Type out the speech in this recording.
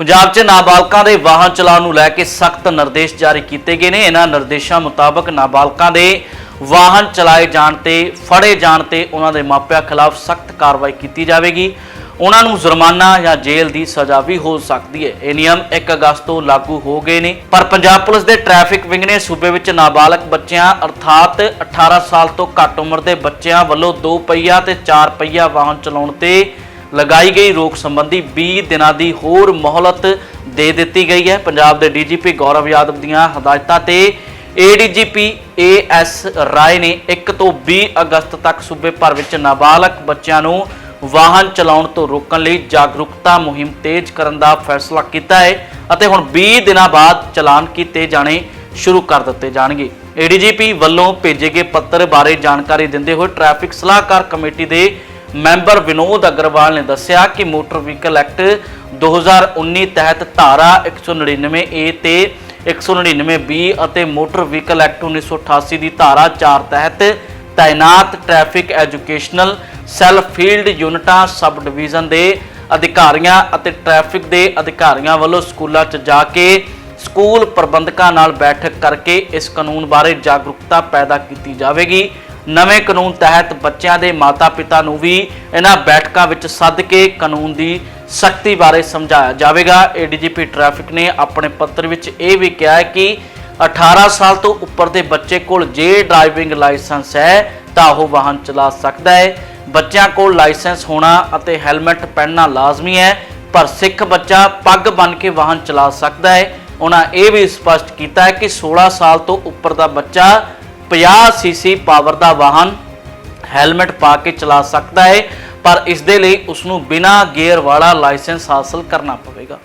ਪੰਜਾਬ 'ਚ ਨਾਬਾਲਗਾਂ ਦੇ ਵਾਹਨ ਚਲਾਉਣ ਨੂੰ ਲੈ ਕੇ ਸਖਤ ਨਿਰਦੇਸ਼ ਜਾਰੀ ਕੀਤੇ ਗਏ ਨੇ। ਇਹਨਾਂ ਨਿਰਦੇਸ਼ਾਂ ਮੁਤਾਬਕ ਨਾਬਾਲਗਾਂ ਦੇ ਵਾਹਨ ਚਲਾਏ ਜਾਣ ਤੇ, ਫੜੇ ਜਾਣ ਤੇ ਉਹਨਾਂ ਦੇ ਮਾਪਿਆਂ ਖਿਲਾਫ ਸਖਤ ਕਾਰਵਾਈ ਕੀਤੀ ਜਾਵੇਗੀ। ਉਹਨਾਂ ਨੂੰ ਜੁਰਮਾਨਾ ਜਾਂ ਜੇਲ੍ਹ ਦੀ ਸਜ਼ਾ ਵੀ ਹੋ ਸਕਦੀ ਹੈ। ਇਹ ਨਿਯਮ 1 ਅਗਸਤ ਤੋਂ ਲਾਗੂ ਹੋ ਗਏ ਨੇ। ਪਰ ਪੰਜਾਬ ਪੁਲਿਸ ਦੇ ਟ੍ਰੈਫਿਕ ਵਿੰਗ ਨੇ ਸੂਬੇ ਵਿੱਚ ਨਾਬਾਲਗ ਬੱਚਿਆਂ, ਅਰਥਾਤ 18 ਸਾਲ ਤੋਂ ਘੱਟ ਉਮਰ ਦੇ ਬੱਚਿਆਂ ਵੱਲੋਂ ਦੋ ਪਹੀਆ ਤੇ ਚਾਰ ਪਹੀਆ ਵਾਹਨ ਚਲਾਉਣ ਤੇ ਲਗਾਈ ਗਈ ਰੋਕ ਸੰਬੰਧੀ 20 ਦਿਨਾਂ ਦੀ ਹੋਰ ਮੌਹਲਤ ਦੇ ਦਿੱਤੀ ਗਈ ਹੈ। ਪੰਜਾਬ ਦੇ ਡੀਜੀਪੀ ਗੌਰਵ ਯਾਦਵ ਦੀਆਂ ਹਦਾਇਤਾਂ ਤੇ ਏਡੀਜੀਪੀ ਏਐਸ ਰਾਏ ਨੇ 1 ਤੋਂ 20 ਅਗਸਤ ਤੱਕ ਸੂਬੇ ਭਰ ਵਿੱਚ ਨਾਬਾਲਗ ਬੱਚਿਆਂ ਨੂੰ ਵਾਹਨ ਚਲਾਉਣ ਤੋਂ ਰੋਕਣ ਲਈ ਜਾਗਰੂਕਤਾ ਮੁਹਿੰਮ ਤੇਜ਼ ਕਰਨ ਦਾ ਫੈਸਲਾ ਕੀਤਾ ਹੈ ਅਤੇ ਹੁਣ 20 ਦਿਨਾਂ ਬਾਅਦ ਚਲਾਨ ਕੀਤੇ ਜਾਣੇ ਸ਼ੁਰੂ ਕਰ ਦਿੱਤੇ ਜਾਣਗੇ। ਏਡੀਜੀਪੀ ਵੱਲੋਂ ਭੇਜੇ ਗਏ ਪੱਤਰ ਬਾਰੇ ਜਾਣਕਾਰੀ ਦਿੰਦੇ ਹੋਏ ਟ੍ਰੈਫਿਕ ਸਲਾਹਕਾਰ ਕਮੇਟੀ ਦੇ ਮੈਂਬਰ ਵਿਨੋਦ ਅਗਰਵਾਲ ਨੇ ਦੱਸਿਆ ਕਿ ਮੋਟਰ ਵਹੀਕਲ ਐਕਟ 2019 ਤਹਿਤ ਧਾਰਾ 199 ਏ ਤੇ 199 ਬੀ ਅਤੇ ਮੋਟਰ ਵਹੀਕਲ ਐਕਟ 1988 ਦੀ ਧਾਰਾ 4 ਤਹਿਤ ਤਾਇਨਾਤ ਟ੍ਰੈਫਿਕ ਐਜੂਕੇਸ਼ਨਲ ਸੈਲ ਫੀਲਡ ਯੂਨਿਟਾਂ, ਸਬ ਡਿਵੀਜ਼ਨ ਦੇ ਅਧਿਕਾਰੀਆਂ ਅਤੇ ਟ੍ਰੈਫਿਕ ਦੇ ਅਧਿਕਾਰੀਆਂ ਵੱਲੋਂ ਸਕੂਲਾਂ 'ਚ ਜਾ ਕੇ ਸਕੂਲ ਪ੍ਰਬੰਧਕਾਂ ਨਾਲ ਬੈਠਕ ਕਰਕੇ ਇਸ ਕਾਨੂੰਨ ਬਾਰੇ ਜਾਗਰੂਕਤਾ ਪੈਦਾ ਕੀਤੀ ਜਾਵੇਗੀ। ਨਵੇਂ ਕਾਨੂੰਨ ਤਹਿਤ ਬੱਚਿਆਂ ਦੇ ਮਾਤਾ-ਪਿਤਾ ਨੂੰ ਵੀ ਇਹਨਾਂ ਬੈਠਕਾਂ ਵਿੱਚ ਸੱਦ ਕੇ ਕਾਨੂੰਨ ਦੀ ਸਖਤੀ ਬਾਰੇ ਸਮਝਾਇਆ ਜਾਵੇਗਾ। ਏਡੀਜੀਪੀ ਟ੍ਰੈਫਿਕ ਨੇ ਆਪਣੇ ਪੱਤਰ ਵਿੱਚ ਇਹ ਵੀ ਕਿਹਾ ਹੈ ਕਿ 18 ਸਾਲ ਤੋਂ ਉੱਪਰ ਦੇ ਬੱਚੇ ਕੋਲ ਜੇ ਡਰਾਈਵਿੰਗ ਲਾਇਸੈਂਸ ਹੈ, ਤਾਂ ਉਹ ਵਾਹਨ ਚਲਾ ਸਕਦਾ ਹੈ। ਬੱਚਿਆਂ ਕੋਲ ਲਾਇਸੈਂਸ ਹੋਣਾ ਅਤੇ ਹੈਲਮਟ ਪਹਿਨਣਾ ਲਾਜ਼ਮੀ ਹੈ, ਪਰ ਸਿੱਖ ਬੱਚਾ ਪੱਗ ਬੰਨ੍ਹ ਕੇ ਵਾਹਨ ਚਲਾ ਸਕਦਾ ਹੈ। ਉਹਨਾਂ ਇਹ ਵੀ ਸਪਸ਼ਟ ਕੀਤਾ ਹੈ ਕਿ 16 ਸਾਲ ਤੋਂ ਉੱਪਰ ਦਾ ਬੱਚਾ 50 ਸੀਸੀ ਪਾਵਰ ਦਾ ਵਾਹਨ ਹੈਲਮਟ ਪਾ ਕੇ ਚਲਾ ਸਕਦਾ ਹੈ, ਪਰ ਇਸ ਦੇ ਲਈ ਉਸ ਨੂੰ ਬਿਨਾਂ ਗੇਅਰ ਵਾਲਾ ਲਾਇਸੈਂਸ ਹਾਸਲ ਕਰਨਾ ਪਵੇਗਾ।